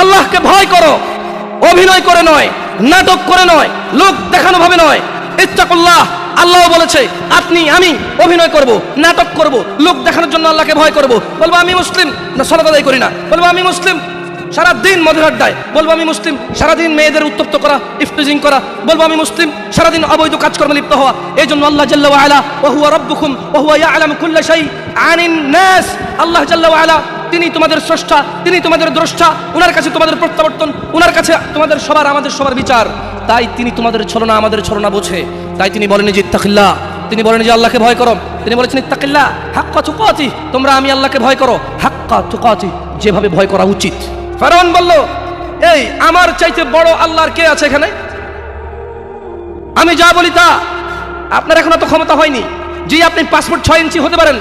আল্লাহকে ভয় করো, অভিনয় করে নয়, নাটক করে নয়, লোক দেখানো ভাবে নয়। ইত্তাকুল্লাহ, আল্লাহ বলেছে, আপনি, আমি অভিনয় করব, নাটক করব, লোক দেখানোর জন্য আল্লাহকে ভয় করব। বলব, আমি মুসলিম, না সলাত করি না। বলব, আমি মুসলিম সারা দিন মধুর আড্ডায়। বলব, আমি মুসলিম, সারাদিন মেয়েদের উত্তপ্ত করা, ইফতিজিং করা। বলব, আমি মুসলিম, সারাদিন অবৈধ কাজকর্মে লিপ্ত হওয়া। এই জন্য আল্লাহ জাল্লা আলা ওহুয়া রব্বুকুম ওহুয়া ইয়ালামু কুল্লা শাই আনিন নাস, আল্লাহ জাল্লা আলা তিনি তোমাদের স্রষ্টা, তিনি তোমাদের দ্রষ্টা ওনার কাছে তোমাদের প্রত্যাবর্তন ওনার কাছে তোমাদের সবার, আমাদের সবার বিচার। তাই তিনি তোমাদের ছলনা, আমাদের ছলনা বোঝে। তাই তিনি বলেন যে ইত্তাকিল্লা তিনি বলেন যে আল্লাহকে ভয় করো। তিনি বলেছেন ইত্তাকিল্লা হাক্কা তুকাতি, তোমরা আমি আল্লাহকে ভয় করো। হাক্কা তুকাতি, যেভাবে ভয় করা উচিত। ফেরাউন বলল, এই, আমার চাইতে বড় আল্লাহর কে আছে এখানে? আমি যা বলি তা। আপনার এখন অত ক্ষমতা হয়নি। যে আপনি পাসপোর্ট ছয় ইঞ্চি হতে পারেন।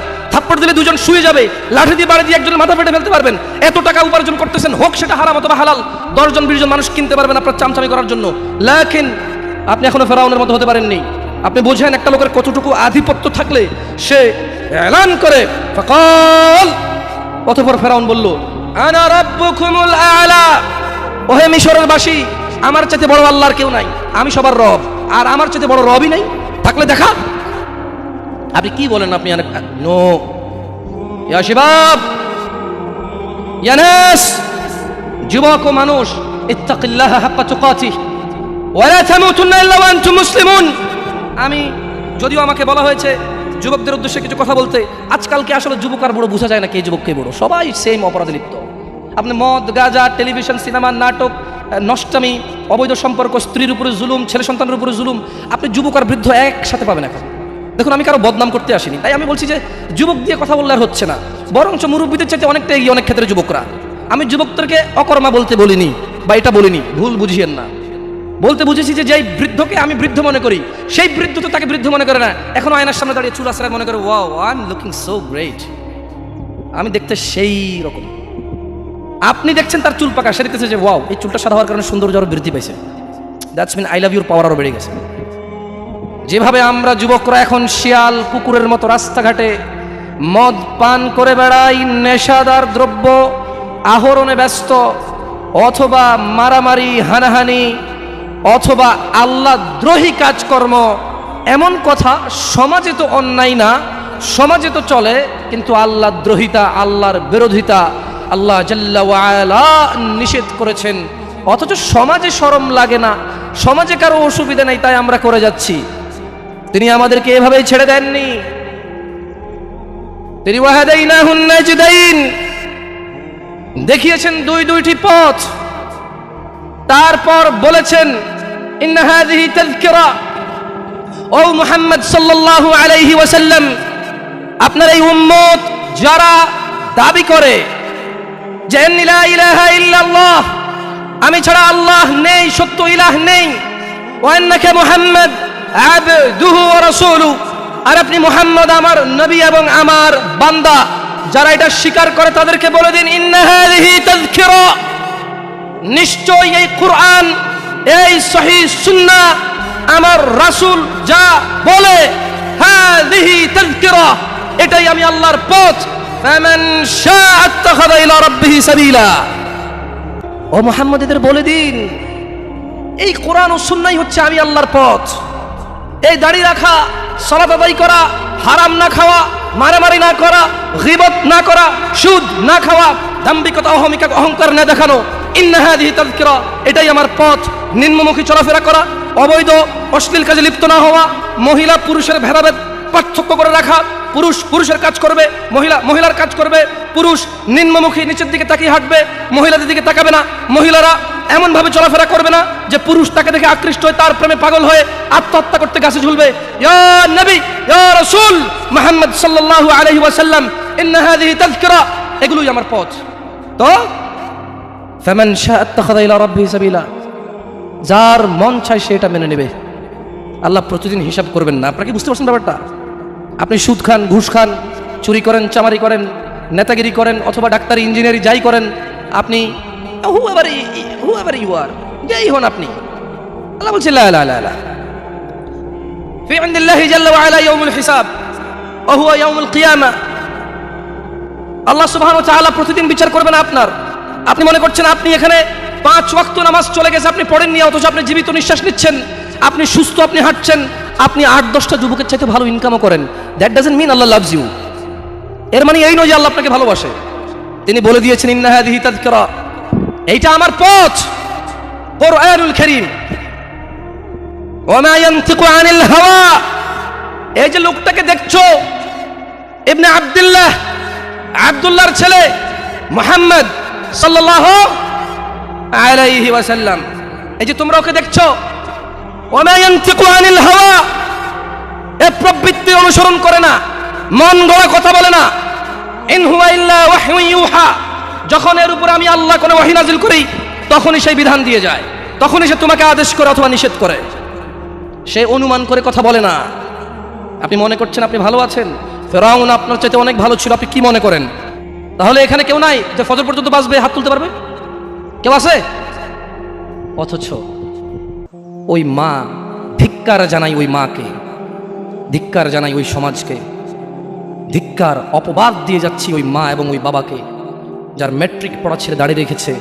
থাপ্পড় দিলে দুজন শুয়ে যাবে, লাঠি দিয়ে বাড়ি দিয়ে একজনের মাথা ফেটে ফেলতে পারবেন। এত টাকা উপার্জন করতেছেন, হোক সেটা হারাম অথবা হালাল, দশজন বিশজন মানুষ কিনতে পারবেন আপনার চামচামি করার জন্য। লেকিন, আপনি এখনও ফেরাউনের মতো হতে পারেননি। আপনি বোঝেন একটা লোকের কতটুকু আধিপত্য থাকলে সে এলান করে। ফকাল, অতঃপর ফেরাউন বলল, আনা রাব্বুকুমুল আলা। ওহে মিশরের বাসী, আমার চাইতে বড় আল্লাহর কেউ নাই, আমি সবার রব, আর আমার চাইতে বড় রবই নাই। থাকলে দেখা। আপনি কি বলেন আপনি অনেক নো। ইয়া শিবাব! ইয়ানাস যুবক ও মানুষ, ইত্তাকিল্লাহ হাক্কা তুকাতি ওয়ালা তামুতুন্না ইল্লা ওয়া আনতুম মুসলিমুন! আমি, যদিও আমাকে বলা হয়েছে যুবকদের উদ্দেশ্যে কিছু কথা বলতে, আজকালকে আসলে যুবক আর বড় বোঝা যায় না কে যুবক, কে বড়। সবাই সেম অপরাধে লিপ্ত। আপনি মদ, গাজা টেলিভিশন সিনেমা নাটক, নষ্টামি, অবৈধ সম্পর্ক, স্ত্রীর উপরে জুলুম, ছেলে সন্তানের উপরে জুলুম, আপনি যুবক আর বৃদ্ধ একসাথে পাবেন এখন। দেখুন, আমি কারও বদনাম করতে আসিনি। তাই আমি বলছি যে, যুবক দিয়ে কথা বললে আর হচ্ছে না। বরঞ্চ মুরব্বীদের চাইতে অনেকটা এগিয়ে, অনেক ক্ষেত্রে যুবকরা। আমি যুবকদেরকে অকর্মা বলতে বলিনি, বা এটা বলিনি, ভুল বুঝিয়েন না। বলতে বুঝেছি যে, যেই বৃদ্ধকে আমি বৃদ্ধ মনে করি, সেই বৃদ্ধ তো তাকে বৃদ্ধ মনে করে না। এখন আয়নার সামনে দাঁড়িয়ে চুল আশ্রয় মনে করে I am looking so great আমি দেখতে সেই রকম। আপনি দেখছেন তার চুল পাকা, সে দেখতেছে যে ওয়াও এই চুলটা সাদা হওয়ার কারণে সৌন্দর্য আরও বৃদ্ধি পাইছে। That's mean I love your power আরও বেড়ে গেছে। যেভাবে আমরা যুবকরা এখন শিয়াল কুকুরের মতো রাস্তাঘাটে মদ পান করে বেড়াই, নেশাদার দ্রব্য, আহরণে ব্যস্ত, অথবা মারামারি, হানাহানি, অথবা আল্লাহ দ্রোহী কাজকর্ম, এমন কথা সমাজে তো অন্যায় না, সমাজে তো চলে, কিন্তু আল্লাহ দ্রোহিতা আল্লাহর বিরোধিতা আল্লাহ জাল্লা নিষেধ করেছেন। অথচ সমাজে সরম লাগে না, সমাজে কারও অসুবিধা নেই, তাই আমরা করে যাচ্ছি। তিনি আমাদেরকে এভাবেই ছেড়ে দেননি। তিনি দেখিয়েছেন দুই দুইটি পথ। তারপর বলেছেন, ইন্না হাযিহি তাযকিরা। ও মুহাম্মদ সাল্লাল্লাহু আলাইহি ওয়াসাল্লাম, আপনার এই উম্মত যারা দাবি করে যে লা ইলাহা ইল্লাল্লাহ, আমি ছাড়া আল্লাহ নেই, সত্য ইলাহ নেই ওয়ান্নাকা মুহাম্মদ আবদুহু আর আপনি মুহাম্মদ আমার নবী এবং আমার বান্দা। যারা এটা স্বীকার করে তাদেরকে বলে দিন নিশ্চয় এই কোরআন, এই সহি সুন্নাহ আমার রাসূল যা বলে এটাই আমি আল্লাহর পথ। ইলা সাবিলা। ও মোহাম্মদ, এদের বলে দিন, এই কোরআন ও সুন্নাই হচ্ছে আমি আল্লাহর পথ। এই দাড়ি রাখা আদায় করা, হারাম না খাওয়া, মারামারি না করা, গিবত না করা, সুদ না খাওয়া, দাম্ভিকতা, অহমিকা, অহংকার না দেখানো ইন্নাহাদিহি তাযকিরা, এটাই আমার পথ, নিম্নমুখী চলাফেরা করা, অবৈধ, অশ্লীল কাজে লিপ্ত না হওয়া, মহিলা পুরুষের ভেদাভেদ পার্থক্য করে রাখা, পুরুষ পুরুষের কাজ করবে, মহিলা মহিলার কাজ করবে, পুরুষ নিম্নমুখী নিচের দিকে তাকিয়ে হাঁটবে, মহিলাদের দিকে তাকাবে না, মহিলারা এমন ভাবে চলাফেরা করবে না যে পুরুষ তাকে দেখে আকৃষ্ট হয়ে তার প্রেমে পাগল হয়ে আত্মহত্যা করতে গাছে ঝুলবে। মুহাম্মদ সাল্লাল্লাহু আলাইহি ওয়াসাল্লাম এগুলোই আমার পথ। তো যার মন চায় সে এটা মেনে নেবে। আল্লাহ প্রতিদিন হিসাব করবেন না। আপনারা কি বুঝতে পারছেন ব্যাপারটা? আপনি সুদ খান, ঘুষ খান, চুরি করেন, চামারি করেন, নেতাগিরি করেন, অথবা ডাক্তারি, ইঞ্জিনিয়ারিং যাই করেন, আপনি whoever whoever you are যাই হন আপনি আল্লাহ বলছে লা লা লা লা في عند الله جل وعلا يوم الحساب وهو يوم القيامة আল্লাহ সুবহানাহু ওয়া তাআলা প্রতিদিন বিচার করবেন আপনার আপনি মনে করছেন আপনি এখানে পাঁচ ওয়াক্ত নামাজ চলে গেছে আপনি পড়েননি অথচ আপনি জীবিত নিঃশ্বাস নিচ্ছেন আপনি সুস্থ আপনি হাঁটছেন আপনি আট দশটা যুবকের চাইতে ভালো ইনকামও করেন that doesn't mean Allah loves you এর মানে এই নয় যে আল্লাহ আপনাকে ভালোবাসে তিনি বলে দিয়েছেন ইন্নাহাদিহি তাযকিরা এইটা আমার পথ। কোরআনুল কারীম। আনিল হাওয়া। এই যে লোকটাকে দেখছ, ইবনে আব্দুল্লাহ ছেলে আলাইহি ওয়াসাল্লাম। এই যে তোমরা ওকে দেখছ, ওমা ইয়ানতিকু আনিল হাওয়া। এ প্রবৃত্তি অনুসরণ করে না, মন গড়া কথা বলে না। ইন হুয়া ইল্লা ওয়াহয়ু যখন এর উপর আমি আল্লাহ কোনো ওয়াহি নাজিল করি, তখনই সেই বিধান দিয়ে যায়। তখনই সে তোমাকে আদেশ করে অথবা নিষেধ করে। সে অনুমান করে কথা বলে না। আপনি মনে করছেন আপনি ভালো আছেন? ফেরাউন আপনার চাইতে অনেক ভালো ছিল, আপনি কি মনে করেন? তাহলে এখানে কেউ নাই যে ফজর পর্যন্ত বাঁচবে, হাত তুলতে পারবে? কেউ আছে? অথচ ওই মা, ধিক্কার জানাই ওই মাকে, ধিক্কার জানাই ওই সমাজকে, ধিক্কার, অপবাদ দিয়ে যাচ্ছি ওই মা এবং ওই বাবাকে। যার ম্যাট্রিক পড়া ছেড়ে দাঁড়িয়ে রেখেছে,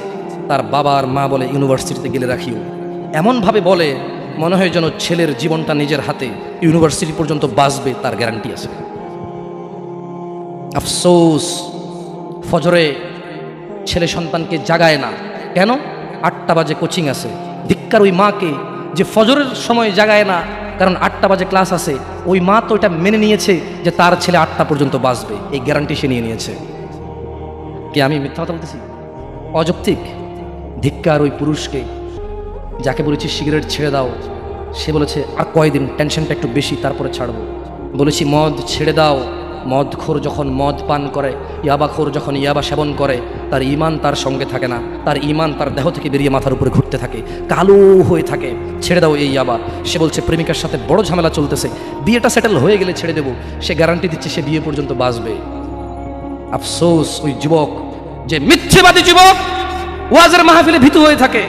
তার বাবা আর মা বলে ইউনিভার্সিটিতে গেলে রাখিও। এমনভাবে বলে, মনে হয় যেন ছেলের জীবনটা নিজের হাতে ইউনিভার্সিটি পর্যন্ত বাঁচবে, তার গ্যারান্টি আছে। আফসোস, ফজরে ছেলে সন্তানকে জাগায় না। কেন? আটটা বাজে কোচিং আছে। ধিক্কার ওই মাকে যে ফজরের সময় জাগায় না, কারণ আটটা বাজে ক্লাস আছে। ওই মা তো এটা মেনে নিয়েছে যে তার ছেলে আটটা পর্যন্ত বাঁচবে। এই গ্যারান্টি সে নিয়ে নিয়েছে। কি আমি মিথ্যা কথা বলতেছি? অযৌক্তিক। ধিক্কার ওই পুরুষকে, যাকে বলেছি সিগারেট ছেড়ে দাও। সে বলেছে, আর কয়দিন টেনশনটা একটু বেশি, তারপরে ছাড়বো। বলেছি, মদ ছেড়ে দাও। মদখোর যখন মদ পান করে, ইয়াবাখোর যখন ইয়াবা সেবন করে, তার ইমান তার সঙ্গে থাকে না। তার ইমান তার দেহ থেকে বেরিয়ে মাথার উপরে ঘুরতে থাকে, কালো হয়ে থাকে। ছেড়ে দাও এই ইয়াবা। সে বলছে, প্রেমিকার সাথে বড় ঝামেলা চলতেছে। বিয়েটা সেটেল হয়ে গেলে ছেড়ে দেবো। সে গ্যারান্টি দিচ্ছে সে বিয়ে পর্যন্ত বাঁচবে। আফসোস, ওই যুবক। যে মিথ্যেবাদী যুবক ওয়াজের মাহফিলে ভীতু হয়ে থাকে,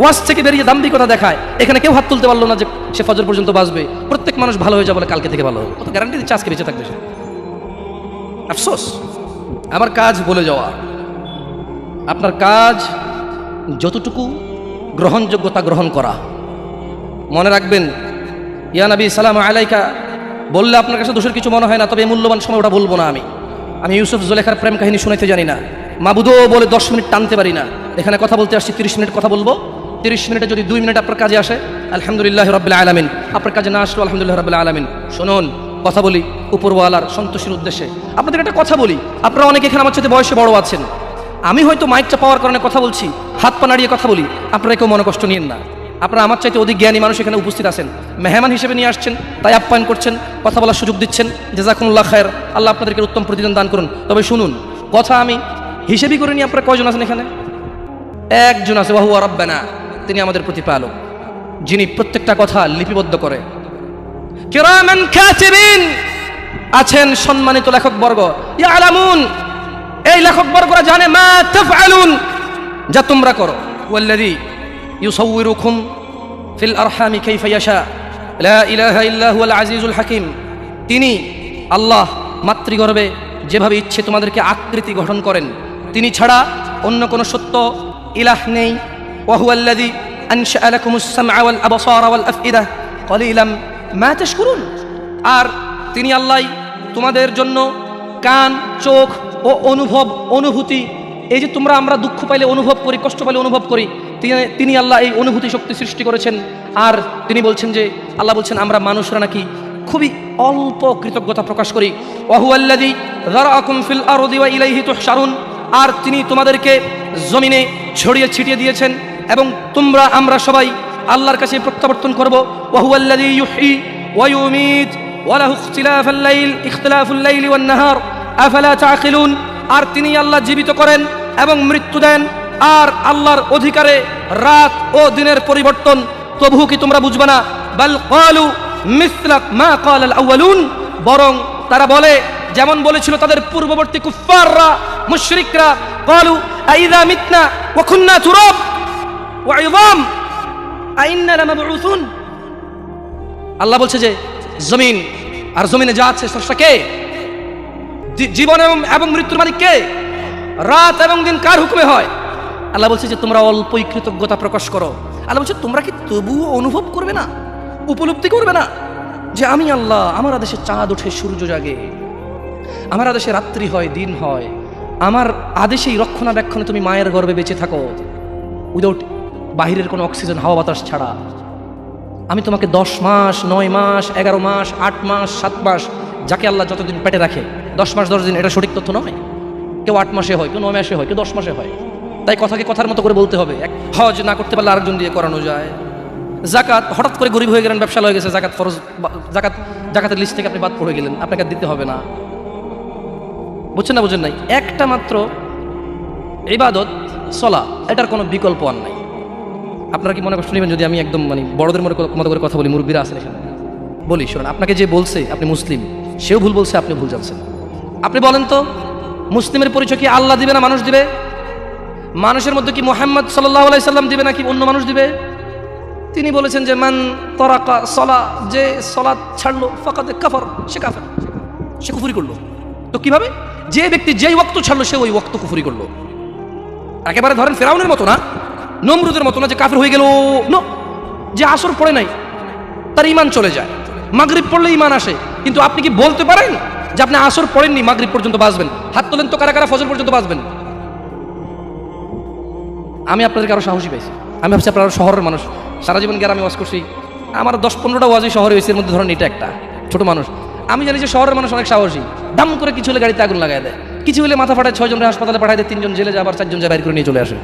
ওয়াজ থেকে বেরিয়ে দাম্ভিকতা দেখায়, এখানে কেউ হাত তুলতে পারল না যে সে ফজর পর্যন্ত বাঁচবে প্রত্যেক মানুষ ভালো হয়ে যাবে কালকে থেকে ভালো হবে। তো গ্যারান্টি দিচ্ছে আজকে বেঁচে থাকবে আফসোস। আমার কাজ বলে যাওয়া। আপনার কাজ যতটুকু গ্রহণযোগ্যতা গ্রহণ করা। মনে রাখবেন, ইয়া নবী, সালাম আলাইকা, বললে আপনার কাছে দোষের কিছু মনে হয় না, তবে মূল্যবান সময় ওটা বলব না আমি। আমি ইউসুফ জুলেখার প্রেম কাহিনী শুনাইতে জানি না। মাবুদও বলে দশ মিনিট টানতে পারি না। এখানে কথা বলতে আসছি, তিরিশ মিনিট কথা বলব। তিরিশ মিনিটে যদি দুই মিনিট আপনার কাজে আসে, আলহামদুলিল্লাহ রবিল্লা আলমিন। আপনার কাজে না আসলো আলহামদুলিল্লাহ রবিল্লা আলমিন। শুনুন, কথা বলি উপরওয়ালার সন্তোষের উদ্দেশ্যে। আপনাদের একটা কথা বলি, আপনারা অনেকে এখানে আমার সাথে বয়সে বড় আছেন। আমি হয়তো মাইকটা পাওয়ার কারণে কথা বলছি, হাত পা নাড়িয়ে কথা বলি, আপনারা কেউ মনে কষ্ট নিয়েন না। আপনারা আমার চাইতে অধিক জ্ঞানী মানুষ এখানে উপস্থিত আছেন। মেহমান হিসেবে নিয়ে আসছেন, তাই আপ্যায়ন করছেন, কথা বলার সুযোগ দিচ্ছেন। জেজাকুল্লাহ খায়ের, আল্লাহ আপনাদেরকে উত্তম প্রতিদান দান করুন। তবে শুনুন, কথা আমি হিসেবই করে নিয়ে আপনারা কয়জন আছেন এখানে? একজন আছে বাহু আরব্বানা তিনি আমাদের প্রতিপালক, যিনি প্রত্যেকটা কথা লিপিবদ্ধ করে। আছেন সম্মানিত লেখক বর্গ ইয়ালামুন, এই লেখক বর্গরা জানে, মা তাফআলুন, যা তোমরা করো। ওয়াল্লাযী ইউসাউবিরুকুম ফিল আরহামি কাইফা লা ইলাহা ইল্লা হুয়াল আজিজুল হাকিম। তিনি আল্লাহ মাতৃগর্ভে যেভাবে ইচ্ছে তোমাদেরকে আকৃতি গঠন করেন তিনি ছাড়া অন্য কোনো সত্য ইলাহ নেই। ওয়াহুয়াল্লাযী আনশা লাকুমুস সামআ ওয়াল আবসারা ওয়াল আফইদা। কলিলাম, মা তাশকুরুন? আর তিনি আল্লাহ তোমাদের জন্য কান, চোখ ও অনুভব, অনুভূতি, এই যে তোমরা আমরা দুঃখ পাইলে অনুভব করি, কষ্ট পাইলে অনুভব করি, তিনি আল্লাহ এই অনুভূতি শক্তি সৃষ্টি করেছেন। আর তিনি বলছেন যে, আল্লাহ বলছেন, আমরা মানুষরা নাকি খুবই অল্প কৃতজ্ঞতা প্রকাশ করি। ওয়াহুয়াল্লাদি ফিল আরদি ওয়া ইলাইহি তুহশারুন। আর তিনি তোমাদেরকে জমিনে ছড়িয়ে ছিটিয়ে দিয়েছেন এবং তোমরা, আমরা সবাই আল্লাহর কাছে প্রত্যাবর্তন করব। ওয়াহুয়াল্লাদি ইউহয়ি ওয়া ইউমীত ওয়া লাহু ইখতিলাফুল লাইল, ইখতিলাফুল লাইলি ওয়ান নাহার, আফালা তাকিলুন আর তিনি আল্লাহ জীবিত করেন এবং মৃত্যু দেন। আর আল্লাহর অধিকারে রাত ও দিনের পরিবর্তন তবু কি তোমরা বুঝবে না? মা বরং তারা বলে যেমন বলেছিল তাদের পূর্ববর্তী কুফফাররা, মুশরিকরা মিতনা ওয়া কুন্না তুরাব ওয়া ইযাম আইন্না লামাবউসুন। আল্লাহ বলছে যে, জমিন আর জমিনে যা আছে স্রষ্টা কে? জীবন এবং এবং মৃত্যুর মালিক কে? রাত এবং দিন কার হুকুমে হয়? আল্লাহ বলছে যে, তোমরা অল্পই কৃতজ্ঞতা প্রকাশ করো। আল্লাহ বলছে, তোমরা কি তবুও অনুভব করবে না? উপলব্ধি করবে না? যে আমি আল্লাহ, আমার আদেশে চাঁদ ওঠে সূর্য জাগে। আমার আদেশে রাত্রি হয়, দিন হয়। আমার আদেশেই রক্ষণাবেক্ষণে তুমি মায়ের গর্ভে বেঁচে থাকো। উইদাউট বাহিরের কোনো অক্সিজেন, হাওয়া বাতাস ছাড়া। আমি তোমাকে দশ মাস, নয় মাস, এগারো মাস, আট মাস, সাত মাস, যাকে আল্লাহ যতদিন পেটে রাখে, দশ মাস, দশ দিন, এটা সঠিক তথ্য নয়। কেউ আট মাসে হয়, কেউ নয় মাসে হয়, কেউ দশ মাসে হয়। তাই কথাকে কথার মতো করে বলতে হবে। এক হজ না করতে পারলে আরেকজন দিয়ে করানো যায়। জাকাত, হঠাৎ করে গরিব হয়ে গেলেন, ব্যবসা হয়ে গেছে, জাকাত ফরজ জাকাত, জাকাতের লিস্ট থেকে আপনি বাদ পড়ে গেলেন। আপনাকে দিতে হবে না। বুঝছেন না, বুঝেন নাই? একটা মাত্র ইবাদত সলা এটার কোনো বিকল্প আর নাই। আপনারা কি মনে কষ্ট নেবেন যদি আমি একদম মানে বড়দের মনে মতো করে কথা বলি, মুরব্বীরা আছেন এখানে। বলি, শোনেন, আপনাকে যে বলছে আপনি মুসলিম, সেও ভুল বলছে আপনি ভুল জানছেন। আপনি বলেন তো, মুসলিমের পরিচয় কি আল্লাহ দিবে না মানুষ দিবে? মানুষের মধ্যে কি মোহাম্মদ সাল্লাহ আলাই সাল্লাম দিবে নাকি অন্য মানুষ দিবে? তিনি বলেছেন যে, মান তরাকা সলা, যে সলা ছাড়লো ফাঁকাতে কাফর, সে কাফার। সে কুফুরি করল। তো কীভাবে? যে ব্যক্তি যেই ওক্ত ছাড়লো, সে ওই ওক্ত কুফুরি করল। একেবারে ধরেন ফেরাউনের মতো না? নমরুদের মতো না যে কাফের হয়ে গেল? নো। যে আসর পড়ে নাই, তার ইমান চলে যায়। মাগরিব পড়লে ইমান আসে। কিন্তু আপনি কি বলতে পারেন যে আপনি আসর পড়েননি, মাগরিব পর্যন্ত বাঁচবেন? হাত তোলেন তো কারা কারা ফজল পর্যন্ত বাঁচবেন? আমি আপনাদেরকে আরও সাহসী পাইছি। আমি ভাবছি আপনারা শহরের মানুষ। সারা জীবন গ্রামে ওয়াজ করছি। আমার দশ পনেরোটা ওয়াজই শহরে হয়েছে, এর মধ্যে ধরেন এটা একটা। ছোট মানুষ। আমি জানি যে শহরের মানুষ অনেক সাহসী। দাম করে কিছু হলে গাড়িতে আগুন লাগাই দেয়। কিছু হলে মাথা ফাটায় ছয়জনের হাসপাতালে পাঠায় দেয়, তিনজন জেলে যায়, আবার চারজন যায় বাইর করে নিয়ে চলে আসে।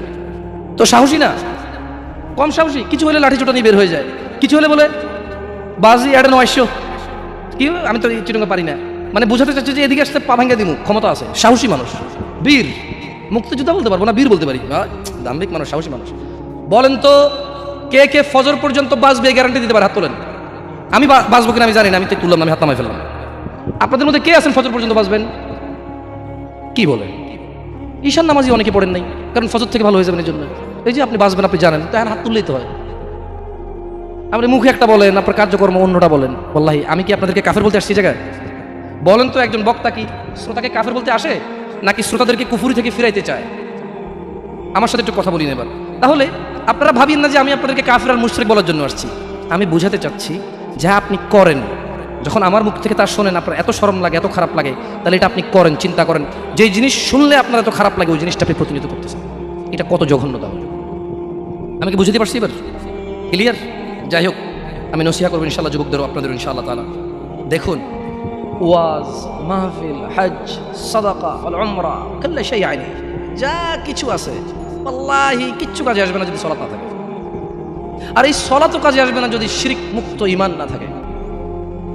তো সাহসী না? কম সাহসী। কিছু হলে লাঠি চোটা নিয়ে বের হয়ে যায়। কিছু হলে বলে, বাজি, অ্যাড নয়শো। কি আমি তো চিরঙ্গা পারি না। মানে বোঝাতে চাচ্ছি যে এদিকে আসতে পা ভাঙ্গা দিমু। ক্ষমতা আছে। সাহসী মানুষ। বীর। মুক্তিযোদ্ধা বলতে পারব না? বীর বলতে পারি। দাম্ভিক মানুষ, সাহসী মানুষ। বলেন তো, কে কে ফজর পর্যন্ত বাঁচবে গ্যারান্টি দিতে পারে? হাত তোলেন। আমি বাঁচবো কিনা আমি জানি না। আমি তো তুললাম আমি হাত নামাই ফেললাম। আপনাদের মধ্যে কে আছেন ফজর পর্যন্ত বাঁচবেন? কি বলেন ঈশান নামাজি অনেকে পড়েন নাই কারণ ফজর থেকে ভালো হয়ে যাবেন এই জন্য এই যে আপনি বাঁচবেন আপনি জানেন তো এখন হাত তুললেই তো হয়। আপনি মুখে একটা বলেন আপনার কার্যকর্ম অন্যটা বলেন। বল্লাহি আমি কি আপনাদেরকে কাফের বলতে আসছি জায়গায়? বলেন তো একজন বক্তা কি শ্রোতাকে কাফের বলতে আসে নাকি শ্রোতাদেরকে কুফুরি থেকে ফিরাইতে চায়? আমার সাথে একটু কথা বলি এবার তাহলে আপনারা ভাবিয়েন না যে আমি আপনাদেরকে কাফের আর মুশরিক বলার জন্য আসছি। আমি বুঝাতে চাচ্ছি যা আপনি করেন যখন আমার মুখ থেকে তা শোনেন, আপনার এত শরম লাগে, এত খারাপ লাগে, তাহলে এটা আপনি করেন, চিন্তা করেন। যেই জিনিস শুনলে আপনার এত খারাপ লাগে, ওই জিনিসটা আপনি প্রতিনিধিত্ব করতেছেন। এটা কত জঘন্যতা হলো আমি কি বুঝতে পারছি এবার? ক্লিয়ার যাই হোক, আমি নসিহা করব ইনশাল্লাহ যুবকদেরও আপনাদের ইনশাআল্লাহ তালা দেখুন, ওয়াজ, মাহফিল হজ সদাকা সেই আইনি যা কিছু আছে, আল্লাহি, কিচ্ছু কাজে আসবে না যদি সলাৎ না থাকে। আর এই সলাতও কাজে আসবে না যদি শিরিক মুক্ত ইমান না থাকে।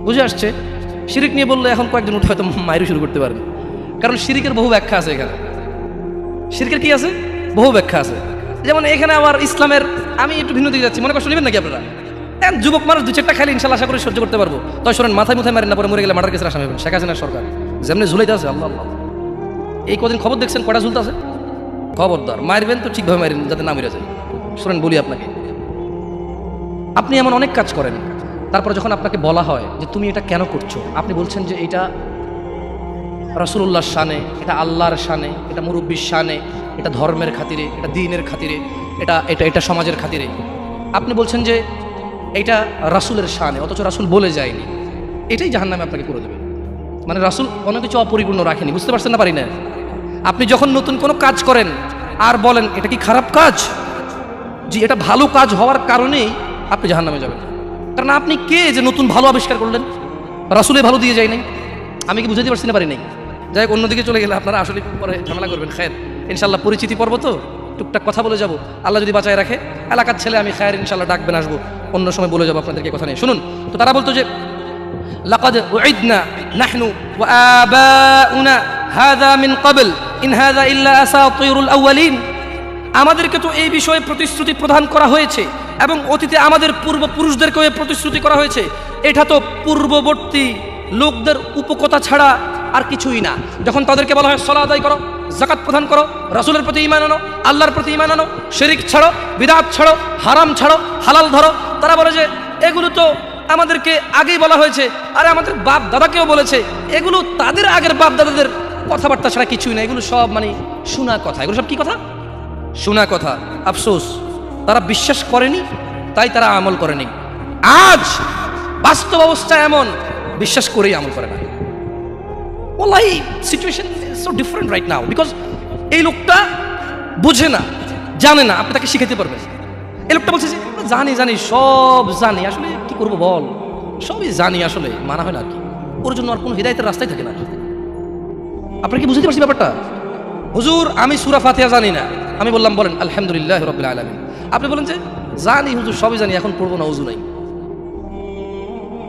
বুঝে আসছে? শিরিক নিয়ে বললে এখন কয়েকজন উঠে হয়তো মায়ের শুরু করতে পারেন কারণ শিরিকের বহু ব্যাখ্যা আছে এখানে। শিরিকের কি আছে? বহু ব্যাখ্যা আছে। যেমন এখানে আমার ইসলামের, আমি একটু ভিন্ন দিকে যাচ্ছি, মনে কষ্ট নেবেন নাকি আপনারা? এখন যুবক মানুষ দু চারটা খালি ইনশাল্লাহ আশা করে সহ্য করতে পারব। তাই শোনেন, মাথায় মুথায় মারেন না, পরে মরে গেলে মার্ডার কেসের আসামি হবেন। শেখ হাসিনার সরকার। যেমনি ঝুলাইতে আছে, আল্লাহ আল্লাহ। এই কদিন খবর দেখছেন, কটা ঝুলতে আছে? খবরদার, মারবেন তো ঠিকভাবে মারেন, যাতে না মেরে যায়। শোনেন, বলি আপনাকে। আপনি এমন অনেক কাজ করেন তারপর যখন আপনাকে বলা হয় যে তুমি এটা কেন করছ, আপনি বলছেন যে এটা রসুল্লাহর শানে, এটা আল্লাহর শানে, এটা মুরব্বীর শানে, এটা ধর্মের খাতিরে, এটা দিনের খাতিরে, এটা এটা এটা সমাজের খাতিরে। আপনি বলছেন যে এটা রাসুলের শানে, অথচ রাসুল বলে যায়নি। এটাই জাহান নামে আপনাকে করে দেবে। মানে রাসুল কোনো কিছু অপরিপূর্ণ রাখেনি, বুঝতে পারছেন না পারি না? আপনি যখন নতুন কোনো কাজ করেন, আর বলেন, এটা কি খারাপ কাজ? জি, এটা ভালো কাজ হওয়ার কারণেই আপনি জাহান নামে যাবেন। কারণ আপনি কে যে নতুন ভালো আবিষ্কার করলেন? রাসুলে ভালো দিয়ে যায় নাই। আমি কি বুঝাতে পারছি না পারি নাই। যাই হোক, অন্যদিকে চলে গেলে আপনারা আসলে পরে ঝামেলা করবেন। খায়ের ইনশাল্লাহ পরিচিতি পর্ব তো। টুকটাক কথা বলে যাব। আল্লাহ যদি বাঁচায় রাখে, এলাকার ছেলে আমি খায়ের ইনশাল্লাহ ডাকবেন, আসব। অন্য সময় বলে যাব আপনাদেরকে কথা নেই শুনুন, তো তারা বলতো যে, লাকাদ উইদনা নাহনু ওয়া আবাউনা হাদা মিন ক্বাবল, ইন হাদা ইল্লা আসাতিরুল আমাদেরকে তো এই বিষয়ে প্রতিশ্রুতি প্রদান করা হয়েছে এবং অতীতে আমাদের পূর্বপুরুষদেরকেও এই প্রতিশ্রুতি করা হয়েছে। এটা তো পূর্ববর্তী লোকদের উপকথা ছাড়া আর কিছুই না। যখন তাদেরকে বলা হয় সলা আদায় করো জাকাত প্রদান করো, রাসূলের প্রতি ইমান আনো, আল্লাহর প্রতি ইমান আনো, শিরিক ছাড়ো, বিদাত ছাড়ো, হারাম ছাড়ো, হালাল ধরো, তারা বলে যে, এগুলো তো আমাদেরকে আগেই বলা হয়েছে। আরে আমাদের বাপ দাদাকেও বলেছে, এগুলো তাদের আগের বাপ দাদাদের কথাবার্তা ছাড়া কিছুই না। এগুলো সব মানে শোনা কথা। এগুলো সব কি কথা? শোনা কথা, আফসোস। তারা বিশ্বাস করেনি, তাই তারা আমল করেনি। আজ বাস্তব অবস্থা এমন, বিশ্বাস করেই আমল করে না। ওলাই situation so different right now because এই লোকটা বুঝে না, জানে না, আপনি তাকে শিখাতে পারবেন। এই লোকটা বলছে যে জানি জানি, সব জানি, আসলে কি করব বল? সবই জানি আসলে, মানা হয় না কি। ওর জন্য আর কোনো হৃদায়তের রাস্তায় থাকে না আপনার কি বুঝতে পারছি ব্যাপারটা? হুজুর, আমি সুরা ফাতিহা জানি না। আমি বললাম, বলেন, আলহামদুলিল্লাহ রবিল আলমিন। আপনি বলেন যে, জানি হুজুর, সবই জানি, এখন পড়ব না, উজু নাই।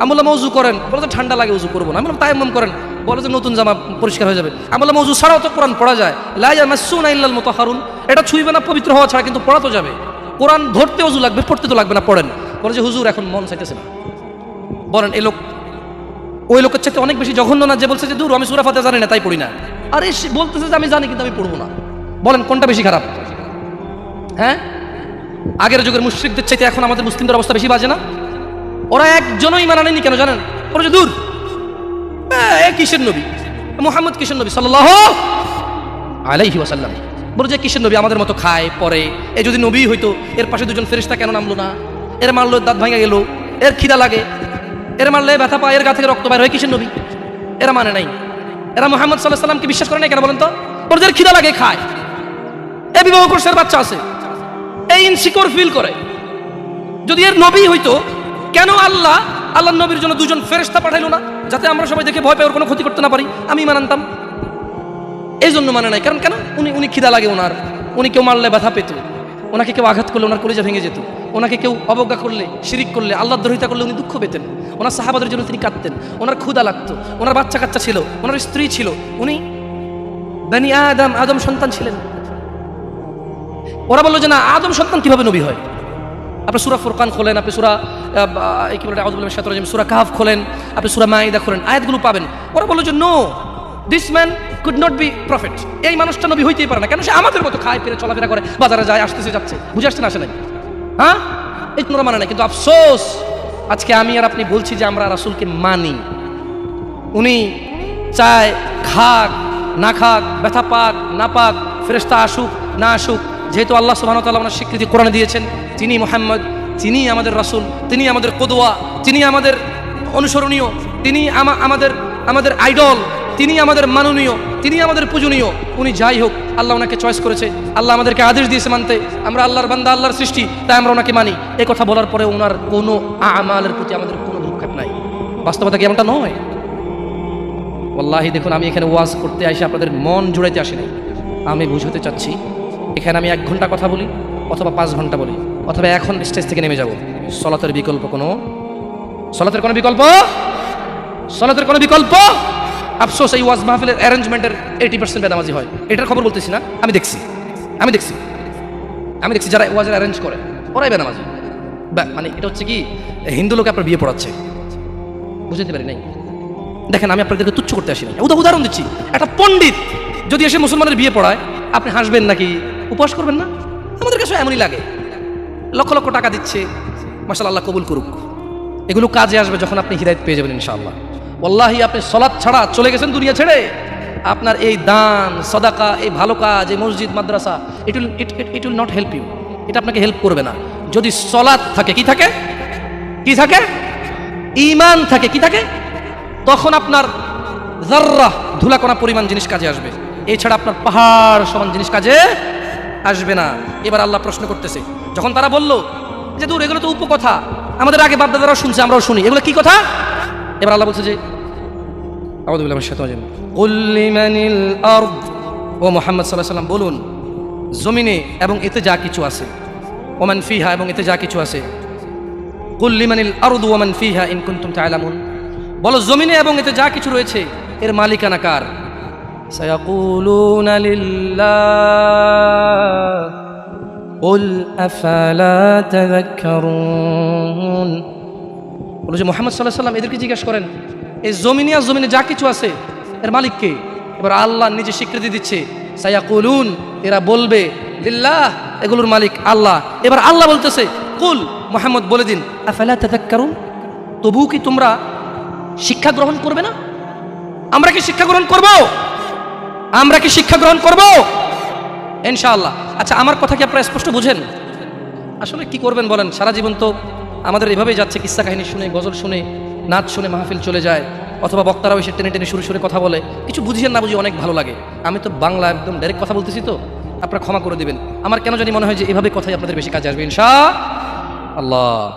আমি বললাম, উজু করেন। বলে ঠান্ডা লাগে, উজু করব না। আমি বললাম, তায়াম্মাম করেন। বলে যে, নতুন জামা পরিষ্কার হয়ে যাবে। আমি বললাম, উজু ছাড়াও তো কোরআন পড়া যায়। লাইয়া মাসুনা মতো হারুন এটা ছুঁইবে না, পবিত্র হওয়া ছাড়া, কিন্তু পড়া তো যাবে। কোরআন ধরতে উজু লাগবে, পড়তে তো লাগবে না, পড়েন। বলে যে, হুজুর, এখন মন চাইতেছে না। বলেন এই লোক, ওই লোকের চাইতে অনেক বেশি জঘন্য না যে বলছে যে, দূর, আমি সুরা ফাতে জানি না, তাই পড়ি না। আরে সে বলতেছে যে আমি জানি কিন্তু আমি পড়ব না। বলেন কোনটা বেশি খারাপ? হ্যাঁ? আগের যুগের মুশ্রিকদের চাইতে এখন আমাদের মুসলিমদের অবস্থা বেশি বাজে না? ওরা একজনই মানা নেয়নি কেন জানেন? ওরা যে দূর। হ্যাঁ, এ কিসের নবী? মোহাম্মদ কিসের নবী? সাল্লাহ আলাইহি ওয়াসাল্লাম। বলো যে কিসের নবী? আমাদের মতো খায় পরে। এ যদি নবী হইতো এর পাশে দুজন ফেরিস্তা কেন নামলো না? এর মারলো দাঁত ভাঙা গেল। এর খিদা লাগে। এর মারলে ব্যথা পায় এর গা থেকে রক্ত বাইর হয় কিসের নবী? এরা মানে নাই। এরা মোহাম্মদ সাল্লাহ সাল্লামকে বিশ্বাস করে নাই কেন বলেন তো? যে খিদা লাগে, খায়। এ বিবাহ করছে এর বাচ্চা আছে। এই ইনসিকিউর ফিল করে। যদি এর নবী হইতো, কেন আল্লাহ আল্লাহ নবীর জন্য দুজন ফেরেস্তা পাঠাইলো না? যাতে আমরা সবাই দেখে ভয় পাই ওর কোনো ক্ষতি করতে না পারি? আমি মানানতাম এই জন্য মানে নাই। কারণ কেন? উনি উনি খিদা লাগে ওনার। উনি কেউ মারলে ব্যথা পেত। ওনাকে কেউ আঘাত করলে ওনার কলিজা ভেঙে যেত। ওনাকে কেউ অবজ্ঞা করলে, শিরিক করলে আল্লাহ দ্রোহিতা করলে উনি দুঃখ পেতেন। ওনার সাহাবাদের জন্য তিনি কাঁদতেন। ওনার ক্ষুদা লাগতো। ওনার বাচ্চা কাচ্চা ছিল। ওনার স্ত্রী ছিল। উনি বানি আদম আদম সন্তান ছিলেন। ওরা বলল যে, না, আদম সন্তান কীভাবে নবী হয়? আপনি সুরা ফুরকান খোলেন, আপনি সুরা কি বলে শাতরাজিম সুরা কাহাফ খোলেন, আপনি সুরা মাইদা খোলেন, আয়াতগুলো পাবেন। ওরা বলল যে, no. This man could not be prophet এই মানুষটা নবী হইতেই পারে না। কেন সে আমাদের মতো খায় ফিরে চলাফেরা করে, বাজারে যায়, আসতেছে, যাচ্ছে। বুঝে আসছে না আসে নাই? হ্যাঁ? এই তোমরা মানে না কিন্তু আফসোস, আজকে আমি আর আপনি বলছি যে আমরা রাসুলকে মানি। উনি চায় খাক, না খাক, ব্যথা পাক, না পাক ফেরেস্তা আসুক, না আসুক। যেহেতু আল্লাহ সুবাহ তাল্লাহ ওনার স্বীকৃতি কোরআনে দিয়েছেন, তিনি মোহাম্মদ, তিনি আমাদের রাসুল, তিনি আমাদের কদোয়া, তিনি আমাদের অনুসরণীয়, তিনি আমা- আমাদের আমাদের আইডল। তিনি আমাদের মাননীয় তিনি আমাদের পূজনীয়। উনি যাই হোক, আল্লাহ ওনাকে চয়েস করেছে। আল্লাহ আমাদেরকে আদেশ দিয়েছে মানতে। আমরা আল্লাহর বান্দা, আল্লাহর সৃষ্টি, তাই আমরা ওনাকে মানি। এই কথা বলার পরে ওনার কোনো আমালের প্রতি আমাদের কোনো ভূক্ষেপ নাই। বাস্তবতা কি এমনটা নয়? ওল্লাহি দেখুন, আমি এখানে ওয়াজ করতে আসি আপনাদের মন জুড়াইতে আসি নাই। আমি বুঝতে চাচ্ছি, এখানে আমি এক ঘণ্টা কথা বলি, অথবা পাঁচ ঘণ্টা বলি, অথবা এখন স্টেজ থেকে নেমে যাব। সলাতের বিকল্প কোনো? সলাতের কোনো বিকল্প? সলাতের কোনো বিকল্প? আফসোস, এই ওয়াজ মাহফিলের অ্যারেঞ্জমেন্টের এইটি পার্সেন্ট বেদামাজি হয়। এটার খবর বলতেছি না, আমি দেখছি। আমি দেখছি। আমি দেখছি যারা ওয়াজের অ্যারেঞ্জ করে, ওরাই বেনামাজি বা মানে এটা হচ্ছে কি, হিন্দু লোকে আপনার বিয়ে পড়াচ্ছে। বুঝতে পারি নাই? দেখেন, আমি আপনাদেরকে তুচ্ছ করতে আসি না উদাহরণ দিচ্ছি, একটা পণ্ডিত যদি এসে মুসলমানের বিয়ে পড়ায়, আপনি হাসবেন নাকি? উপবাস করবেন না? আমাদের কাছে এমনই লাগে। লক্ষ লক্ষ টাকা দিচ্ছে মাসাল আল্লাহ কবুল করুক। এগুলো কাজে আসবে যখন আপনি হৃদায়ত পেয়ে যাবেন, ইনশাআল্লাহ। ওল্লাহি আপনি সলাৎ ছাড়া চলে গেছেন দুনিয়া ছেড়ে। আপনার এই দান, সদাকা, এই ভালো কাজ, এই মসজিদ, মাদ্রাসা it will it it will not help you এটা আপনাকে হেল্প করবে না। যদি সলাৎ থাকে, কি থাকে? কি থাকে? ইমান থাকে, কি থাকে? তখন আপনার জাররা ধুলাকণা পরিমাণ জিনিস কাজে আসবে। এছাড়া আপনার পাহাড় সমান জিনিস কাজে আসবে না। এবার আল্লাহ প্রশ্ন করতেছে, যখন তারা বলল যে, দূর, এগুলো তো উপকথা। আমাদের আগে বাপদাদারাও শুনছে, আমরাও শুনি। এগুলো কি কথা? এবার আল্লাহ বলছে যে আউযু বিল্লাহি মিনাশ শাইতানির রাজিম কুল লিমানিল আরদ ও মুহাম্মদ সাল্লাল্লাহু আলাইহি সাল্লাম বলুন জমিনে এবং এতে যা কিছু আছে ওমান ফিহা এবং এতে যা কিছু আছে কুল লিমানিল আরদু ওমান ফিহা ইন কুনতুম তা'লামুন বলো জমিনে এবং এতে যা কিছু রয়েছে এর মালিকানা কার সায়াকুলুনা লিল্লাহ قل أفلا تذكرون বলো যে মোহাম্মদ সাল্লাহ সাল্লাম এদেরকে জিজ্ঞাসা করেন, এই জমিনে আর জমিনে যা কিছু আছে, এর মালিক কে? এবার আল্লাহ নিজে স্বীকৃতি দিচ্ছে, সায়াকুলুন এরা বলবে, লিল্লাহ এগুলোর মালিক আল্লাহ। এবার আল্লাহ বলতেছে, কুল মোহাম্মদ বলে দিন তাদাক্কারুন তবুও কি তোমরা শিক্ষা গ্রহণ করবে না? আমরা কি শিক্ষা গ্রহণ করব? আমরা কি শিক্ষা গ্রহণ করব? ইনশাআল্লাহ। আচ্ছা আমার কথা কি আপনারা স্পষ্ট বুঝেন? আসলে কি করবেন বলেন? সারা জীবন তো আমাদের এভাবে যাচ্ছে কিস্সা কাহিনী শুনে, গজল শুনে, নাচ শুনে মাহফিল চলে যায়, অথবা বক্তারাও এসে টেনে টেনে শুরু সুরে কথা বলে। কিছু বুঝিয়ে না বুঝি অনেক ভালো লাগে। আমি তো বাংলা একদম ডাইরেক্ট কথা বলতেছি তো, আপনারা ক্ষমা করে দেবেন। আমার কেন জানি মনে হয় যে এভাবে কথাই আপনাদের বেশি কাজে আসবে, ইনশা আল্লাহ।